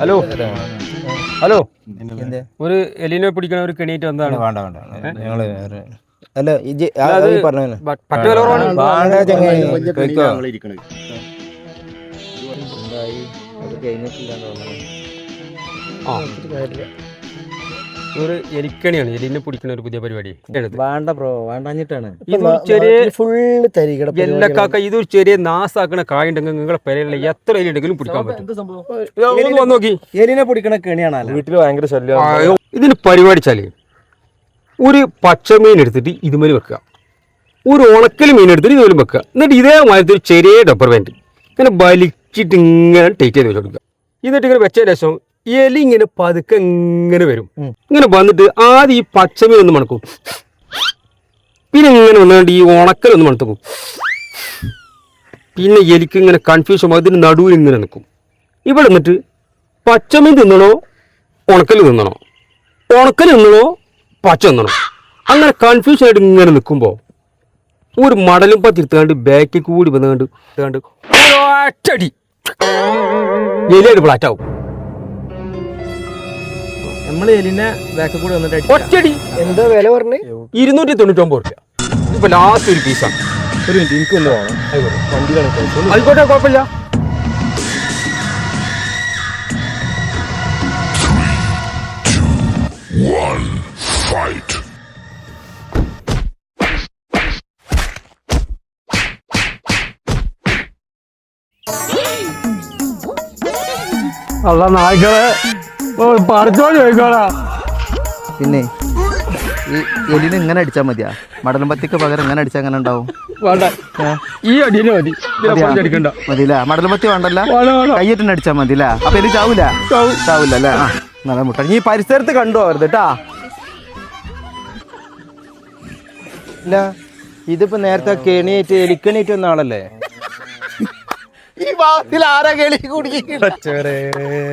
Hello. Hello. എന്ത്? ഒരു എലിനെ പിടിക്കണ ഒരു കെണിയിട്ട് എന്താണ് വേണ്ട വേണ്ട ഞങ്ങൾ വേറെ അല്ല ഈ പറഞ്ഞ വില കുറവാണ് ചങ്ങായി. ആ ഒരു എലിക്കണിയാണ്. എലിനെ പിടിക്കുന്ന ഒരു പുതിയ പരിപാടി. വേണ്ട ബ്രോ വേണ്ടാഞ്ഞിട്ടാണ്. ഇതൊരു ചെറിയ ഫുള്ള് തരികട എല്ലാ കാക്ക ഇതൊരു ചെറിയ നാസാക്കണ കായുണ്ടെങ്കിൽ നിങ്ങളെ പെരയിലുള്ള എത്ര എലി ഉണ്ടെങ്കിലും പിടിക്കാൻ പറ്റും. വന്ന് നോക്കി. എലിനെ പിടിക്കണ കെണിയാണ് വീട്ടിൽ ഭയങ്കര ശല്യം. ഇതിന് പരിപാടിച്ചാൽ ഒരു പച്ചമീൻ എടുത്തിട്ട് ഇതുമേൽ വെക്കുക. ഒരു ഉണക്കൽ മീൻ എടുത്തിട്ട് ഇതുമേലും വെക്കുക. എന്നിട്ട് ഇതേ മാതിരി ചെറിയ ഡബ്ബർ വേണ്ടി ഇങ്ങനെ വലിച്ചിട്ട് ഇങ്ങനെ ടേറ്റ് ചെയ്ത് വെച്ച് കൊടുക്കുക എന്നിട്ട് ഇങ്ങനെ വെച്ച ശേഷം എലി ഇങ്ങനെ പതുക്കെ ഇങ്ങനെ വരും. ഇങ്ങനെ വന്നിട്ട് ആദ്യം ഈ പച്ചമീൻ ഒന്ന് മണക്കും. പിന്നെ ഇങ്ങനെ വന്നുകൊണ്ട് ഈ ഉണക്കൽ ഒന്ന് മണത്തുക്കും പിന്നെ എലിക്ക് ഇങ്ങനെ കൺഫ്യൂഷൻ അതിന് നടുവിൽ ഇങ്ങനെ നിൽക്കും ഇവിടെ നിന്നിട്ട് പച്ചമീൻ തിന്നണോ? ഉണക്കൽ തിന്നണോ? ഉണക്കൽ തിന്നണോ? പച്ച തിന്നണോ? അങ്ങനെ കൺഫ്യൂഷൻ ആയിട്ട് ഇങ്ങനെ നിൽക്കുമ്പോൾ ഒരു മടലും പത്തിരുത്താണ്ട് ബാക്കിൽ കൂടി വന്നുകൊണ്ട് ഒറ്റടി എലിയായിട്ട് ഫ്ലാറ്റാവും നമ്മൾ എലിനെ ബാക്കിൽ കൂടെ വന്നിട്ട്. ഒറ്റടി എന്താ വില പറഞ്ഞു? ഇരുന്നൂറ്റി തൊണ്ണൂറ്റൊമ്പത് റുപ്യ ഇപ്പൊ ലാസ്റ്റ് ഒരു പീസാണ് ഒരു മിനിറ്റ് എനിക്കൊന്ന് വേണം. വണ്ടി കണക്കായി ആയിക്കോട്ടെ കുഴപ്പമില്ല. അല്ല നായ്ക്കളെ. പറിച്ചോ പിന്നെ ഈ എലിന് ഇങ്ങനെ അടിച്ചാ മതിയാ? മടലം പത്തിക്ക് പകരം ഇങ്ങനെ അടിച്ചാൽ എങ്ങനെ ഉണ്ടാവും? വേണ്ട. ഈ അടിയിലെ മതി. മതിയില്ല? മടലും പത്തി വേണ്ടല്ല? വേണ്ട വേണ്ട. കയ്യിട്ടിന് അടിച്ചാ മതിയില്ല? അപ്പൊ എലി ചാവൂല? ചാവൂല അല്ലേ ആ നല്ല മുട്ട ഈ പരിസരത്ത് കണ്ടു അവരുത് കേട്ടാ ഇല്ല ഇതിപ്പോ നേരത്തെ കെണിയേറ്റ് എലിക്കണിയേറ്റ് വന്ന ആളല്ലേ? ഈ ഭാഗത്തിൽ ആരാ കേളി കുടിക്കുക